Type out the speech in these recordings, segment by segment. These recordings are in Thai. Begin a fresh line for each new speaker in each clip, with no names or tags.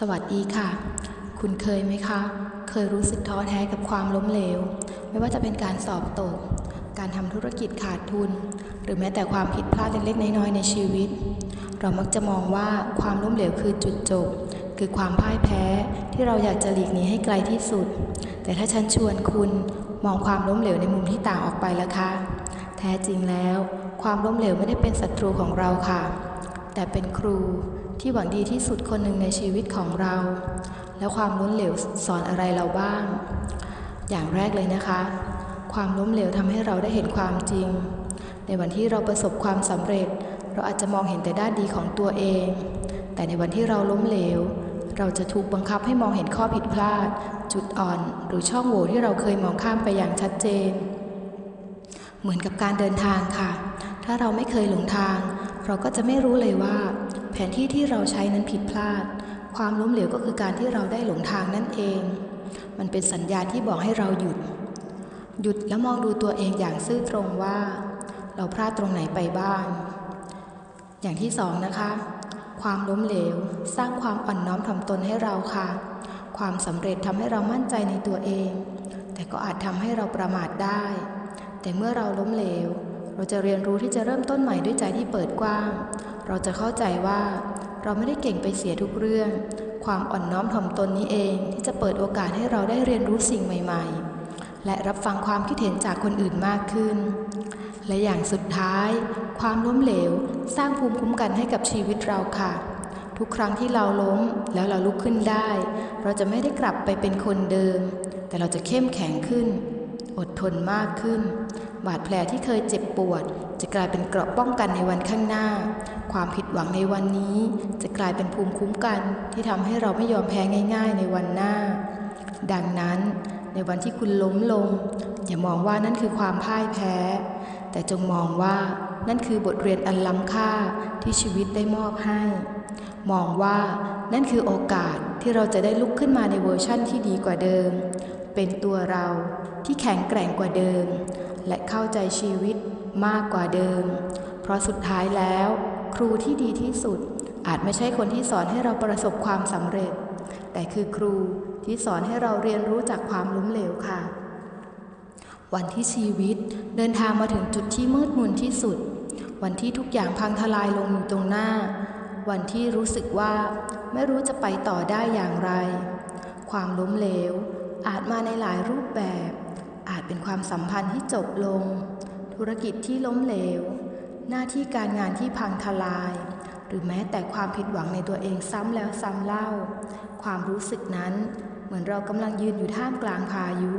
สวัสดีค่ะ คุณเคยไหมคะ เคยรู้สึกท้อแท้กับความล้มเหลว ไม่ว่าจะเป็นการสอบตก การทำธุรกิจขาดทุน หรือแม้แต่ความผิดพลาดเล็กๆน้อยๆในชีวิต เรามักจะมองว่าความล้มเหลวคือจุดจบ คือความพ่ายแพ้ที่เราอยากจะหลีกหนีให้ไกลที่สุด แต่ถ้าฉันชวนคุณมองความล้มเหลวในมุมที่ต่างออกไปละคะ แท้จริงแล้ว ความล้มเหลวไม่ได้เป็นศัตรูของเราค่ะ แต่เป็นครู ที่หวังดีที่สุดคนหนึ่งในชีวิตของเรา แล้วความล้มเหลวสอนอะไรเราบ้าง อย่างแรกเลยนะคะ ความล้มเหลวทำให้เราได้เห็นความจริง ในวันที่เราประสบความสำเร็จ เราอาจจะมองเห็นแต่ด้านดีของตัวเอง แต่ในวันที่เราล้มเหลว เราจะถูกบังคับให้มองเห็นข้อผิดพลาด จุดอ่อน หรือช่องโหว่ที่เราเคยมองข้ามไปอย่างชัดเจน เหมือนกับการเดินทางค่ะ ถ้าเราไม่เคยหลงทาง เราก็จะไม่รู้เลยว่า แผนที่ที่เราใช้นั้นผิดพลาด ความล้มเหลวก็คือการที่เราได้หลงทางนั่นเอง มันเป็นสัญญาณที่บอกให้เราหยุด หยุดแล้วมองดูตัวเองอย่างซื่อตรงว่า เราพลาดตรงไหนไปบ้าง อย่างที่สองนะคะ ความล้มเหลว สร้างความอ่อนน้อมถ่อมตนให้เราค่ะ ความสำเร็จทำให้เรามั่นใจในตัวเอง แต่ก็อาจทำให้เราประมาทได้ แต่เมื่อเราล้มเหลว เราจะเรียนรู้ที่จะเริ่มต้นใหม่ด้วยใจที่เปิดกว้าง เราจะเข้าใจว่า เราไม่ได้เก่งไปเสียทุกเรื่อง ความอ่อนน้อมถ่อมตนนี้เองที่จะเปิดโอกาสให้เราได้เรียนรู้สิ่งใหม่ ๆ และรับฟังความคิดเห็นจากคนอื่นมากขึ้น และอย่างสุดท้าย ความล้มเหลว สร้างภูมิคุ้มกันให้กับชีวิตเราค่ะ ทุกครั้งที่เราล้มแล้วเราลุกขึ้นได้ เราจะไม่ได้กลับไปเป็นคนเดิม แต่เราจะเข้มแข็งขึ้น อดทนมากขึ้น บาดแผลที่เคยเจ็บปวด จะกลายเป็นเกราะป้องกันในวันข้างหน้า ความผิดหวังในวันนี้ จะกลายเป็นภูมิคุ้มกัน ที่ทำให้เราไม่ยอมแพ้ง่าย ๆ ในวันหน้า ดังนั้น ในวันที่คุณล้มลง อย่ามองว่านั่นคือความพ่ายแพ้ แต่จงมองว่านั่นคือบทเรียนอันล้ำค่าที่ชีวิตได้มอบให้ มองว่านั่นคือโอกาสที่เราจะได้ลุกขึ้นมาในเวอร์ชั่นที่ดีกว่าเดิม เป็นตัวเราที่แข็งแกร่งกว่าเดิม และเข้าใจชีวิตมากกว่าเดิม เพราะสุดท้ายแล้ว ครูที่ดีที่สุด อาจไม่ใช่คนที่สอนให้เราประสบความสำเร็จ แต่คือครูที่สอนให้เราเรียนรู้จากความล้มเหลวค่ะ วันที่ชีวิตเดินทางมาถึงจุดที่มืดมนที่สุด วันที่ทุกอย่างพังทลายลงอยู่ตรงหน้า วันที่รู้สึกว่าไม่รู้จะไปต่อได้อย่างไร ความล้มเหลวอาจมาในหลายรูปแบบ อาจเป็นความสัมพันธ์ที่จบลง ธุรกิจที่ล้มเหลว หน้าที่การงานที่พังทลาย หรือแม้แต่ความผิดหวังในตัวเองซ้ำแล้วซ้ำเล่า ความรู้สึกนั้น เหมือนเรากำลังยืนอยู่ท่ามกลางพายุ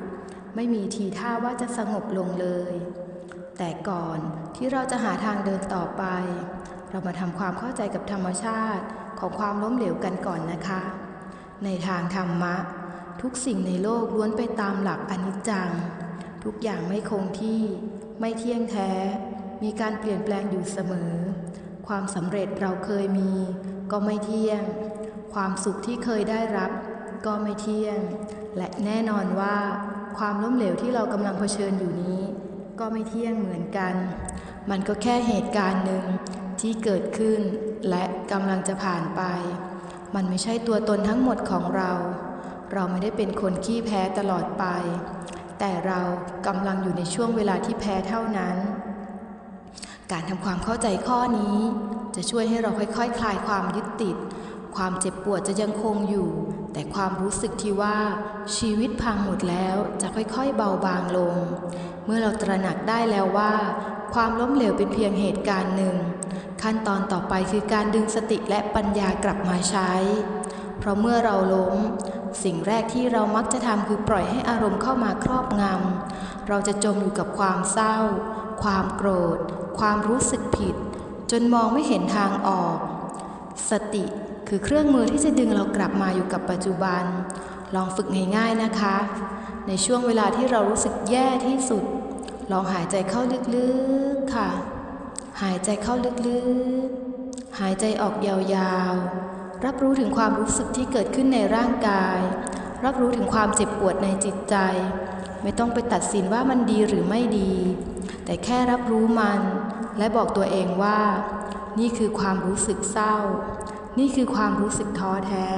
ไม่มีทีท่าว่าจะสงบลงเลย แต่ก่อนที่เราจะหาทางเดินต่อไป เรามาทำความเข้าใจกับธรรมชาติของความล้มเหลวกันก่อนนะคะ ในทางธรรมะ ทุกสิ่งในโลกล้วนไปตามหลักอนิจจัง ทุกอย่างไม่คงที่ ไม่เที่ยงแท้ มีการเปลี่ยนแปลงอยู่เสมอ ความสำเร็จเราเคยมี ก็ไม่เที่ยง ความสุขที่เคยได้รับ ก็ไม่เที่ยง และแน่นอนว่า ความล้มเหลวที่เรากำลังเผชิญอยู่นี้ ก็ไม่เที่ยงเหมือนกัน มันก็แค่เหตุการณ์หนึ่งที่เกิดขึ้น และกำลังจะผ่านไป มันไม่ใช่ตัวตนทั้งหมดของเรา เราไม่ได้เป็นคนขี้แพ้ตลอดไป แต่เรากำลังอยู่ในช่วงเวลาที่แพ้เท่านั้น การทำความเข้าใจข้อนี้ จะช่วยให้เราค่อยๆคคลายความยึดติด ความเจ็บปวดจะยังคงอยู่ แต่ความรู้สึกที่ว่าชีวิตพังหมดแล้วจะค่อยๆเบาบางลง เมื่อเราตระหนักได้แล้วว่า ความล้มเหลวเป็นเพียงเหตุการณ์หนึ่ง ขั้นตอนต่อไปคือการดึงสติและปัญญากลับมาใช้ เพราะเมื่อเราล้ม สิ่งแรกที่เรามักจะทำคือปล่อยให้อารมณ์เข้ามาครอบงำ เราจะจมอยู่กับความเศร้า ความโกรธ ความรู้สึกผิด จนมองไม่เห็นทางออก สติคือเครื่องมือที่จะดึงเรากลับมาอยู่กับปัจจุบัน ลองฝึกง่ายๆนะคะ ในช่วงเวลาที่เรารู้สึกแย่ที่สุด ลองหายใจเข้าลึกๆค่ะ หายใจเข้าลึกๆ หายใจออกยาวๆ รับรู้ถึงความรู้สึกที่เกิดขึ้นในร่างกาย รับรู้ถึงความเจ็บปวดในจิตใจ ไม่ต้องไปตัดสินว่ามันดีหรือไม่ดี แต่แค่รับรู้มัน และบอกตัวเองว่า นี่คือความรู้สึกเศร้า นี่คือความรู้สึกท้อแท้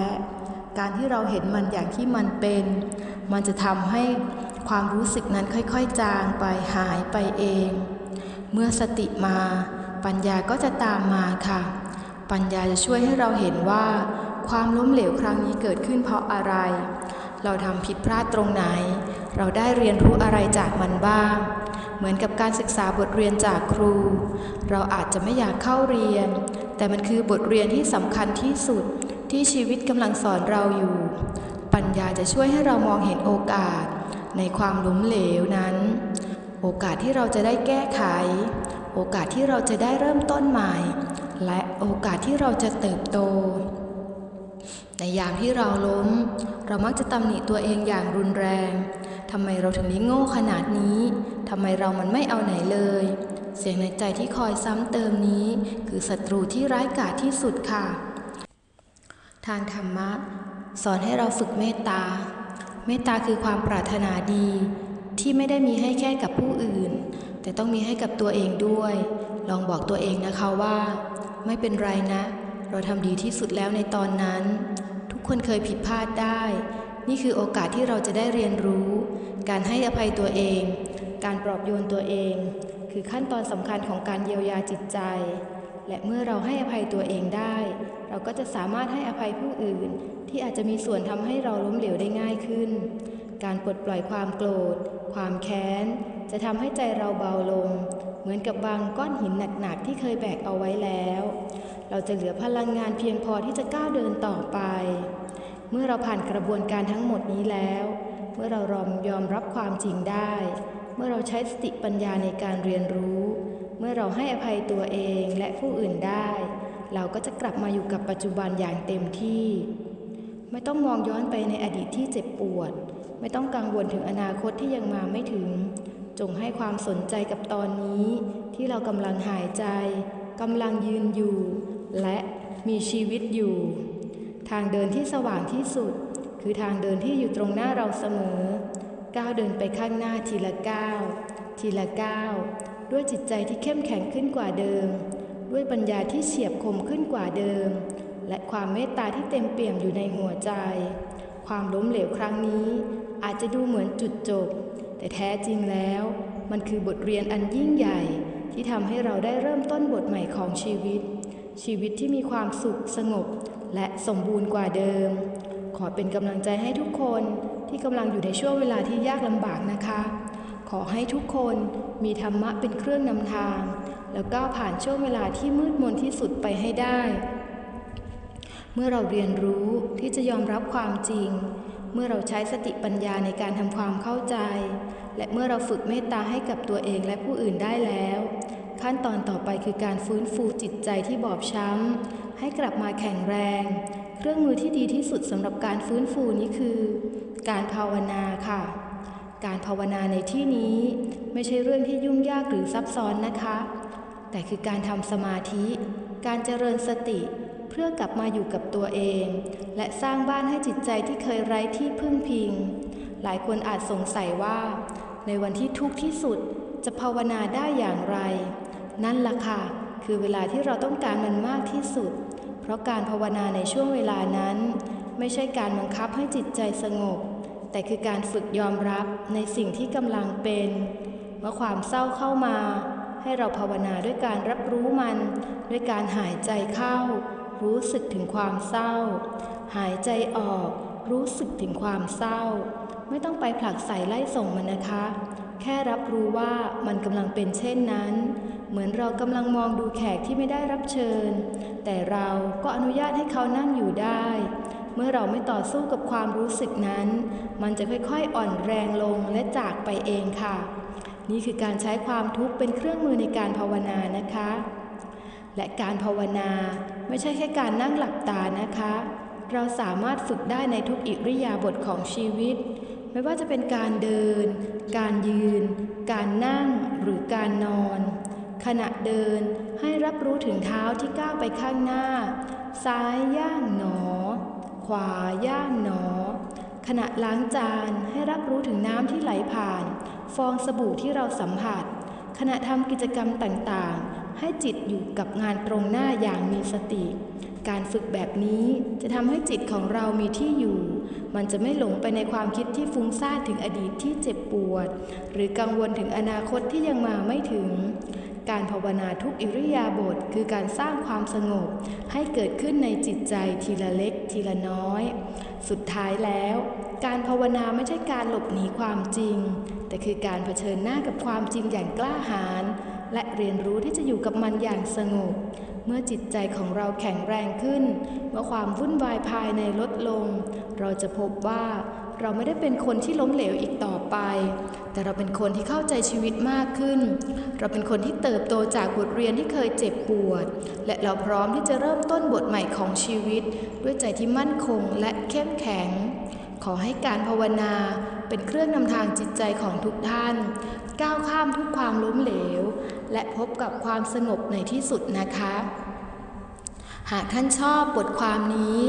การที่เราเห็นมันอย่างที่มันเป็น มันจะทำให้ความรู้สึกนั้นค่อยๆ จางไปหายไปเอง เมื่อสติมาปัญญาก็จะตามมาค่ะ ปัญญาจะช่วยให้เราเห็นว่า ความล้มเหลวครั้งนี้เกิดขึ้นเพราะอะไร เราทำผิดพลาดตรงไหน เราได้เรียนรู้อะไรจากมันบ้าง เหมือนกับการศึกษาบทเรียนจากครู เราอาจจะไม่อยากเข้าเรียน แต่มันคือบทเรียนที่สำคัญที่สุดที่ชีวิตกำลังสอนเราอยู่ ปัญญาจะช่วยให้เรามองเห็นโอกาส ในความล้มเหลวนั้น โอกาสที่เราจะได้แก้ไข โอกาสที่เราจะได้เริ่มต้นใหม่ และโอกาสที่เราจะเติบโต ในยามที่เราล้ม เรามักจะตำหนิตัวเองอย่างรุนแรงทำไมเราถึงได้โง่ขนาดนี้ทำไมเรามันไม่เอาไหนเลย เสียงในใจที่คอยซ้ำเติมนี้ คือศัตรูที่ร้ายกาจที่สุดค่ะ ทางธรรมะ สอนให้เราฝึกเมตตา เมตตาคือความปรารถนาดี ที่ไม่ได้มีให้แค่กับผู้อื่น แต่ต้องมีให้กับตัวเองด้วย ลองบอกตัวเองนะคะว่า ไม่เป็นไรนะ เราทำดีที่สุดแล้วในตอนนั้น ทุกคนเคยผิดพลาดได้ นี่คือโอกาสที่เราจะได้เรียนรู้ การให้อภัยตัวเอง การปลอบโยนตัวเอง คือขั้นตอนสำคัญของการเยียวยาจิตใจ และเมื่อเราให้อภัยตัวเองได้ เราก็จะสามารถให้อภัยผู้อื่น ที่อาจจะมีส่วนทำให้เราล้มเหลวได้ง่ายขึ้น การปลดปล่อยความโกรธ ความแค้น จะทำให้ใจเราเบาลง เหมือนกับบางก้อนหินหนักๆที่เคยแบกเอาไว้แล้ว เราจะเหลือพลังงานเพียงพอที่จะก้าวเดินต่อไป เมื่อเราผ่านกระบวนการทั้งหมดนี้แล้ว เมื่อเรารอมยอมรับความจริงได้ เมื่อเราใช้สติปัญญาในการเรียนรู้ เมื่อเราให้อภัยตัวเองและผู้อื่นได้ เราก็จะกลับมาอยู่กับปัจจุบันอย่างเต็มที่ ไม่ต้องมองย้อนไปในอดีตที่เจ็บปวด ไม่ต้องกังวลถึงอนาคตที่ยังมาไม่ถึง จงให้ความสนใจกับตอนนี้ ที่เรากำลังหายใจกำลังยืนอยู่ และมีชีวิตอยู่ ทางเดินที่สว่างที่สุด คือทางเดินที่อยู่ตรงหน้าเราเสมอก้าวเดินไปข้างหน้าทีละก้าวทีละก้าวด้วยจิตใจที่เข้มแข็งขึ้นกว่าเดิม ด้วยปัญญาที่เฉียบคมขึ้นกว่าเดิม และความเมตตาที่เต็มเปี่ยมอยู่ในหัวใจ ความล้มเหลวครั้งนี้ อาจจะดูเหมือนจุดจบ แต่แท้จริงแล้ว มันคือบทเรียนอันยิ่งใหญ่ที่ทำให้เราได้เริ่มต้นบทใหม่ของชีวิต ชีวิตที่มีความสุขสงบ และสมบูรณ์กว่าเดิม ขอเป็นกำลังใจให้ทุกคนที่กำลังอยู่ในช่วงเวลาที่ยากลำบากนะคะ ขอให้ทุกคนมีธรรมะเป็นเครื่องนำทาง แล้วก้าวผ่านช่วงเวลาที่มืดมนที่สุดไปให้ได้ เมื่อเราเรียนรู้ที่จะยอมรับความจริง เมื่อเราใช้สติปัญญาในการทำความเข้าใจ และเมื่อเราฝึกเมตตาให้กับตัวเองและผู้อื่นได้แล้ว ขั้นตอนต่อไปคือการฟื้นฟูจิตใจที่บอบช้ำ ให้กลับมาแข็งแรง เครื่องมือที่ดีที่สุดสำหรับการฟื้นฟูนี้คือ การภาวนาค่ะ การภาวนาในที่นี้ไม่ใช่เรื่องที่ยุ่งยากหรือซับซ้อนนะคะ แต่คือการทำสมาธิ การเจริญสติ พื่อกลับมาอยู่กับตัวเอง และสร้างบ้านให้จิตใจที่เคยไร้ที่พึ่งพิง หลายคนอาจสงสัยว่า ในวันที่ทุกข์ที่สุดจะภาวนาได้อย่างไร นั่นล่ะค่ะ คือเวลาที่เราต้องการมันมากที่สุด เพราะการภาวนาในช่วงเวลานั้น ไม่ใช่การบังคับให้จิตใจสงบ แต่คือการฝึกยอมรับในสิ่งที่กำลังเป็นเมื่อความเศร้าเข้ามา ให้เราภาวนาด้วยการรับรู้มัน ด้วยการหายใจเข้า รู้สึกถึงความเศร้า หายใจออก รู้สึกถึงความเศร้า ไม่ต้องไปผลักใส่ไล่ส่งมันนะคะ แค่รับรู้ว่ามันกำลังเป็นเช่นนั้น เหมือนเรากำลังมองดูแขกที่ไม่ได้รับเชิญ แต่เราก็อนุญาตให้เขานั่งอยู่ได้ เมื่อเราไม่ต่อสู้กับความรู้สึกนั้น มันจะค่อยๆอ่อนแรงลงและจากไปเองค่ะ นี่คือการใช้ความทุกข์เป็นเครื่องมือในการภาวนานะคะ และการภาวนาไม่ใช่แค่การนั่งหลับตานะคะ เราสามารถฝึกได้ในทุกอิริยาบถของชีวิต ไม่ว่าจะเป็นการเดิน การยืน การนั่งหรือการนอน ขณะเดินให้รับรู้ถึงเท้าที่ก้าวไปข้างหน้า ซ้ายย่างหนอ ขวาย่างหนอ ขณะล้างจานให้รับรู้ถึงน้ำที่ไหลผ่าน ฟองสบู่ที่เราสัมผัส ขณะทำกิจกรรมต่างๆ ให้จิตอยู่กับงานตรงหน้าอย่างมีสติ การฝึกแบบนี้จะทำให้จิตของเรามีที่อยู่ มันจะไม่หลงไปในความคิดที่ฟุ้งซ่านถึงอดีตที่เจ็บปวด หรือกังวลถึงอนาคตที่ยังมาไม่ถึง การภาวนาทุกอิริยาบถคือการสร้างความสงบ ให้เกิดขึ้นในจิตใจทีละเล็กทีละน้อย สุดท้ายแล้วการภาวนาไม่ใช่การหลบหนีความจริง แต่คือการเผชิญหน้ากับความจริงอย่างกล้าหาญ และเรียนรู้ที่จะอยู่กับมันอย่างสงบ เมื่อจิตใจของเราแข็งแรงขึ้น เมื่อความวุ่นวายภายในลดลง เราจะพบว่าเราไม่ได้เป็นคนที่ล้มเหลวอีกต่อไป แต่เราเป็นคนที่เข้าใจชีวิตมากขึ้น เราเป็นคนที่เติบโตจากบทเรียนที่เคยเจ็บปวด และเราพร้อมที่จะเริ่มต้นบทใหม่ของชีวิต ด้วยใจที่มั่นคงและเข้มแข็ง ขอให้การภาวนาเป็นเครื่องนำทางจิตใจของทุกท่าน ก้าวข้ามทุกความล้มเหลว และพบกับความสงบในที่สุดนะคะ หากท่านชอบบทความนี้